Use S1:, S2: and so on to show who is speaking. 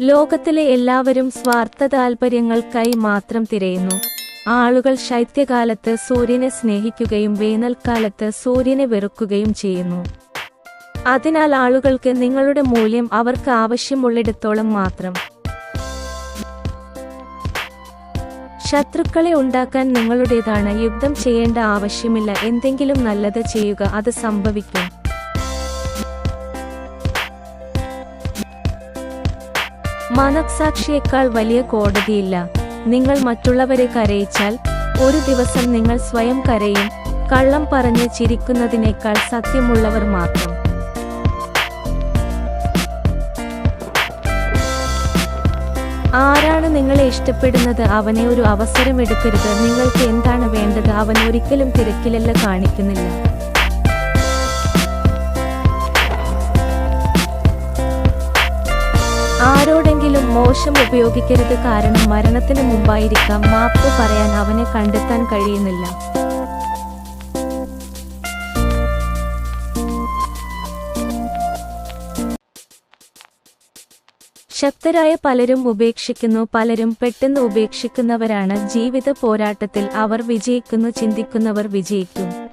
S1: ലോകത്തിലെ എല്ലാവരും സ്വാർത്ഥ താൽപര്യങ്ങൾക്കായി മാത്രം തിരയുന്നു. ആളുകൾ ശൈത്യകാലത്ത് സൂര്യനെ സ്നേഹിക്കുകയും വേനൽക്കാലത്ത് സൂര്യനെ വെറുക്കുകയും ചെയ്യുന്നു. അതിനാൽ ആളുകൾക്ക് നിങ്ങളുടെ മൂല്യം അവർക്ക് ആവശ്യമുള്ളിടത്തോളം മാത്രം. ശത്രുക്കളെ ഉണ്ടാക്കാൻ നിങ്ങളുടേതാണ്. യുദ്ധം ചെയ്യേണ്ട ആവശ്യമില്ല. എന്തെങ്കിലും നല്ലത് ചെയ്യുക അത് സംഭവിക്കും. മനസാക്ഷിയേക്കാൾ വലിയ കോടതിയില്ല. നിങ്ങൾ മറ്റുള്ളവരെ കരയിച്ചാൽ ഒരു ദിവസം നിങ്ങൾ സ്വയം കരയും കള്ളം പറഞ്ഞ് ചിരിക്കുന്നതിനേക്കാൾ സത്യമുള്ളവർ മാത്രം. ആരാണ് നിങ്ങളെ ഇഷ്ടപ്പെടുന്നത്? അവനെ ഒരു അവസരം എടുക്കരുത് നിങ്ങൾക്ക് എന്താണ് വേണ്ടത്? അവൻ ഒരിക്കലും തിരക്കിലല്ല കാണിക്കുന്നില്ല. മോശം ഉപയോഗിക്കരുത് കാരണം മരണത്തിന് മുമ്പായിരിക്കാം. മാപ്പ് പറയാൻ അവനെ കണ്ടെത്താൻ കഴിയുന്നില്ല. ശക്തരായ പലരും ഉപേക്ഷിക്കുന്നു. പലരും പെട്ടെന്ന് ഉപേക്ഷിക്കുന്നവരാണ്. ജീവിത പോരാട്ടത്തിൽ അവർ വിജയിക്കുന്നു. ചിന്തിക്കുന്നവർ വിജയിക്കും.